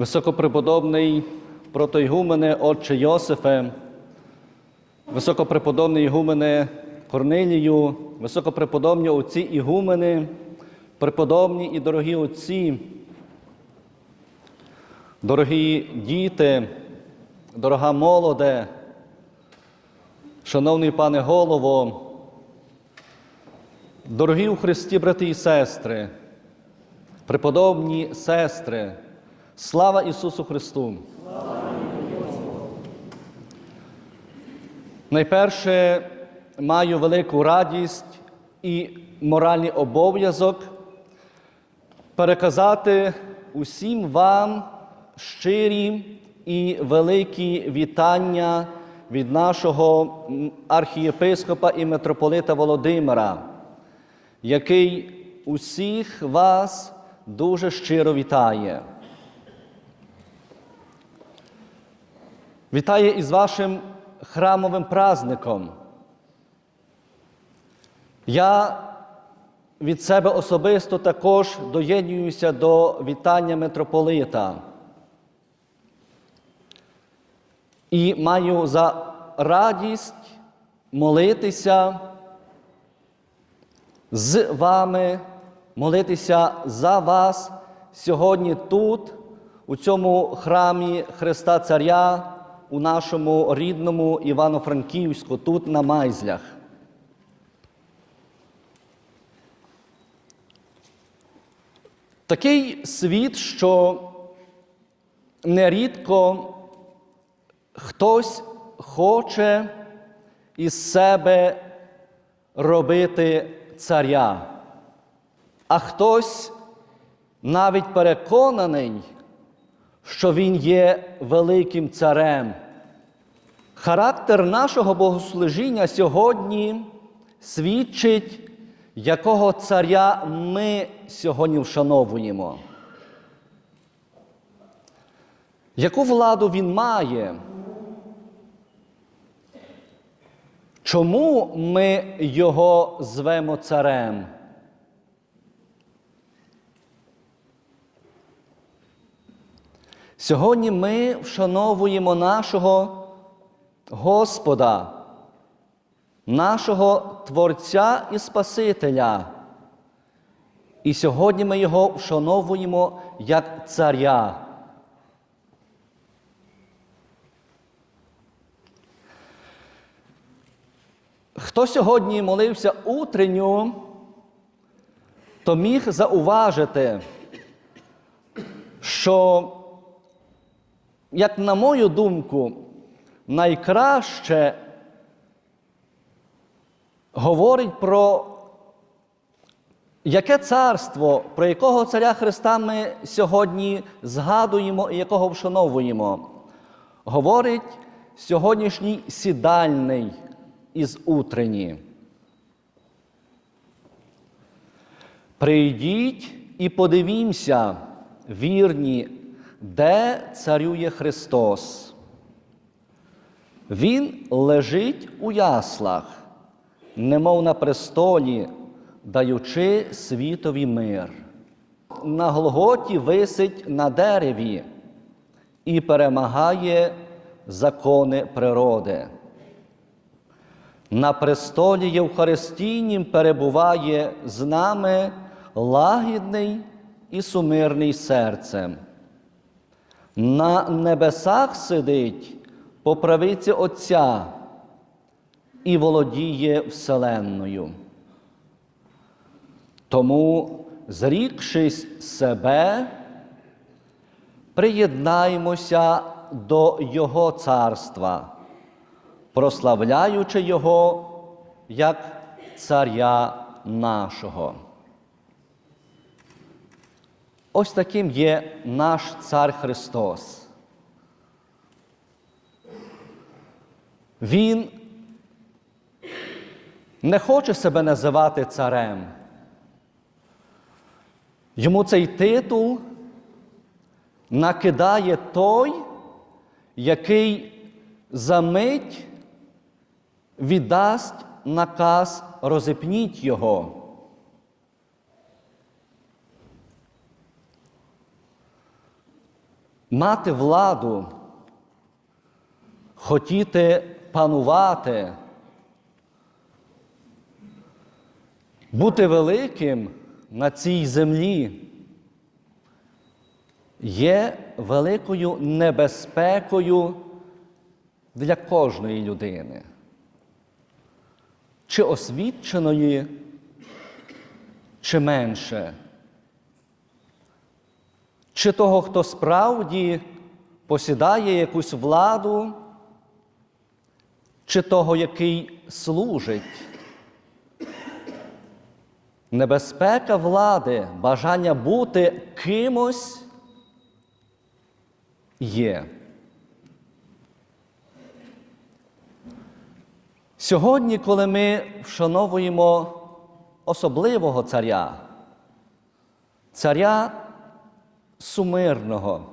Високопреподобний протоігумене Отче Йосифе, високопреподобний ігумене Корнилію, високопреподобні отці ігумени, преподобні і дорогі отці, дорогі діти, дорога молоде, шановний пане голово, дорогі у Христі брати і сестри, преподобні сестри, слава Ісусу Христу! Найперше маю велику радість і моральний обов'язок переказати усім вам щирі і великі вітання від нашого архієпископа і митрополита Володимира, який усіх вас дуже щиро вітає. Вітає із вашим храмовим праздником. Я від себе особисто також доєднуюся до вітання митрополита. І маю за радість молитися з вами, молитися за вас сьогодні тут, у цьому храмі Христа Царя, у нашому рідному Івано-Франківську, тут на Майзлях. Такий світ, що нерідко хтось хоче із себе робити царя, а хтось навіть переконаний, що він є великим царем. Характер нашого богослужіння сьогодні свідчить, якого царя ми сьогодні вшановуємо. Яку владу він має? Чому ми його звемо царем? Сьогодні ми вшановуємо нашого Господа, нашого Творця і Спасителя. І сьогодні ми його вшановуємо як царя. Хто сьогодні молився утренню, то міг зауважити, що, як на мою думку, найкраще говорить про яке царство, про якого царя Христа ми сьогодні згадуємо і якого вшановуємо, говорить сьогоднішній сідальний із утрені. Прийдіть і подивімося, вірні, де царює Христос. Він лежить у яслах, немов на престолі, даючи світові мир. На Голготі висить на дереві і перемагає закони природи. На престолі Євхаристійнім перебуває з нами лагідний і сумирний серцем. На небесах сидить по правиці Отця і володіє Вселенною. Тому, зрікшись себе, приєднаємося до Його царства прославляючи Його як царя нашого. Ось таким є наш Цар Христос. Він не хоче себе називати царем. Йому цей титул накидає той, який за мить віддасть наказ розіпніть його. Мати владу, хотіти панувати, бути великим на цій землі є великою небезпекою для кожної людини, чи освіченої, чи менше, чи того, хто справді посідає якусь владу, чи того, який служить. Небезпека влади, бажання бути кимось є. Сьогодні, коли ми вшановуємо особливого царя, царя сумирного,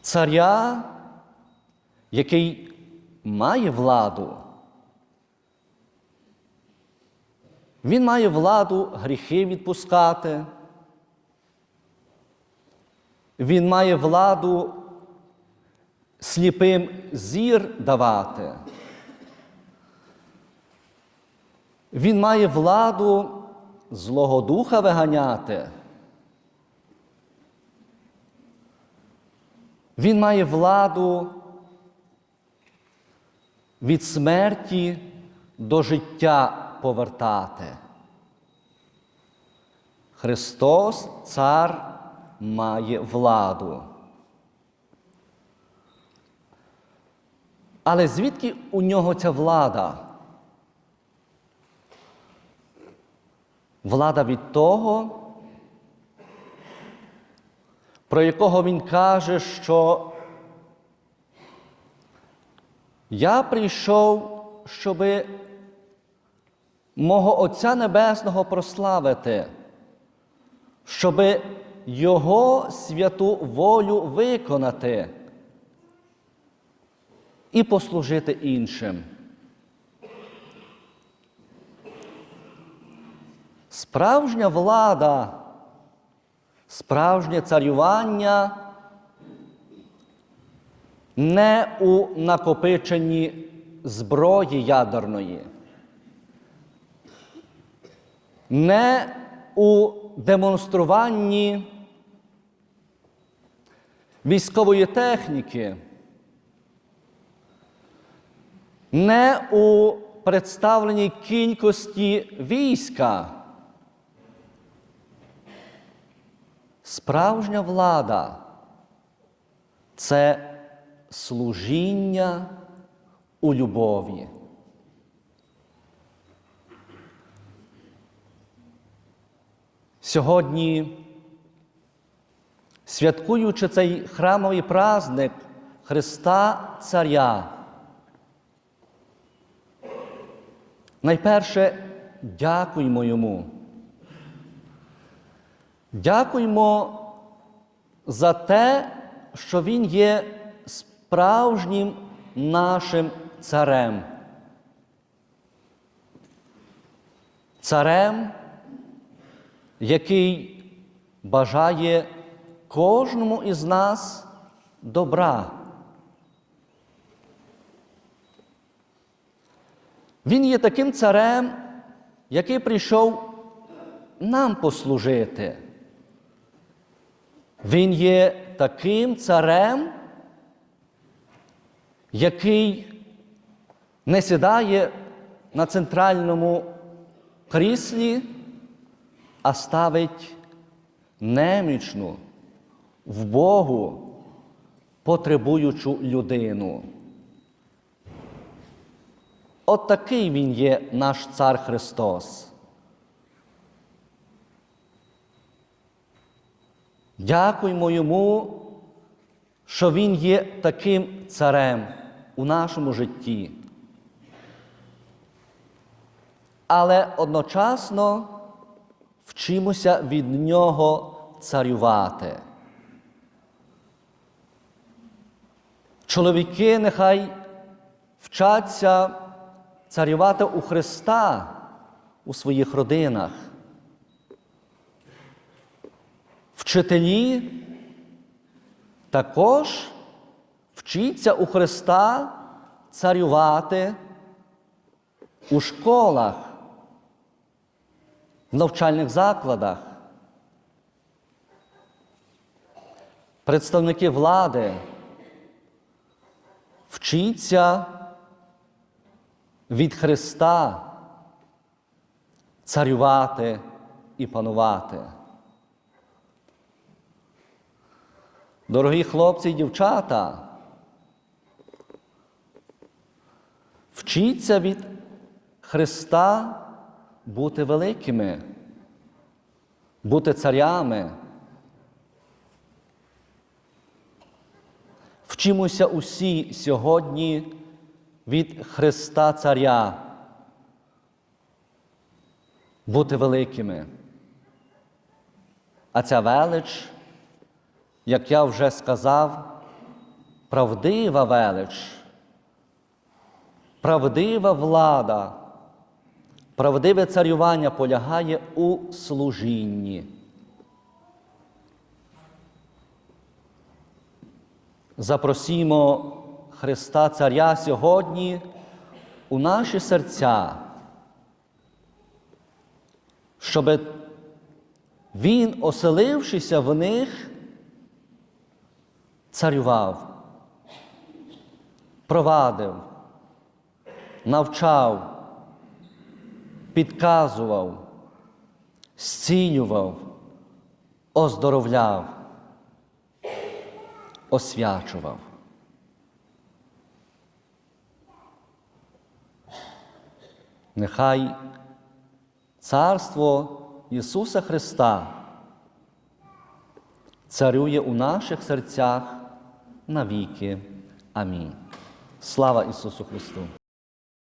царя, який має владу, він має владу гріхи відпускати. Він має владу сліпим зір давати. Він має владу Злого Духа виганяти. Він має владу від смерті до життя повертати. Христос, Цар, має владу. Але звідки у нього ця влада? Влада від того, про якого він каже, що я прийшов, щоби мого Отця Небесного прославити, щоби Його святу волю виконати і послужити іншим. Справжня влада, справжнє царювання не у накопиченні зброї ядерної, не у демонструванні військової техніки, не у представленій кількості війська. Справжня влада це служіння у любові. Сьогодні, святкуючи цей храмовий праздник Христа Царя, найперше дякуємо Йому. Дякуємо за те, що Він є справжнім нашим царем. Царем, який бажає кожному із нас добра. Він є таким царем, який прийшов нам послужити. Він є таким царем, який не сідає на центральному кріслі, а ставить немічну, в Богу потребуючу людину. От такий він є наш цар Христос. Дякуємо йому, що Він є таким царем у нашому житті. Але одночасно вчимося від нього царювати. Чоловіки нехай вчаться царювати у Христа у своїх родинах. Вчителі також вчіться у Христа царювати у школах, в навчальних закладах. Представники влади вчіться від Христа царювати і панувати. Дорогі хлопці і дівчата, вчіться від Христа бути великими, бути царями. Вчимося усі сьогодні від Христа Царя бути великими. А ця велич, як я вже сказав, правдива велич, правдива влада, правдиве царювання полягає у служінні. Запросімо Христа Царя сьогодні у наші серця, щоб Він, оселившися в них, царював, провадив, навчав, підказував, зцілював, оздоровляв, освячував. Нехай Царство Ісуса Христа царює у наших серцях навіки. Амінь. Слава Ісусу Христу!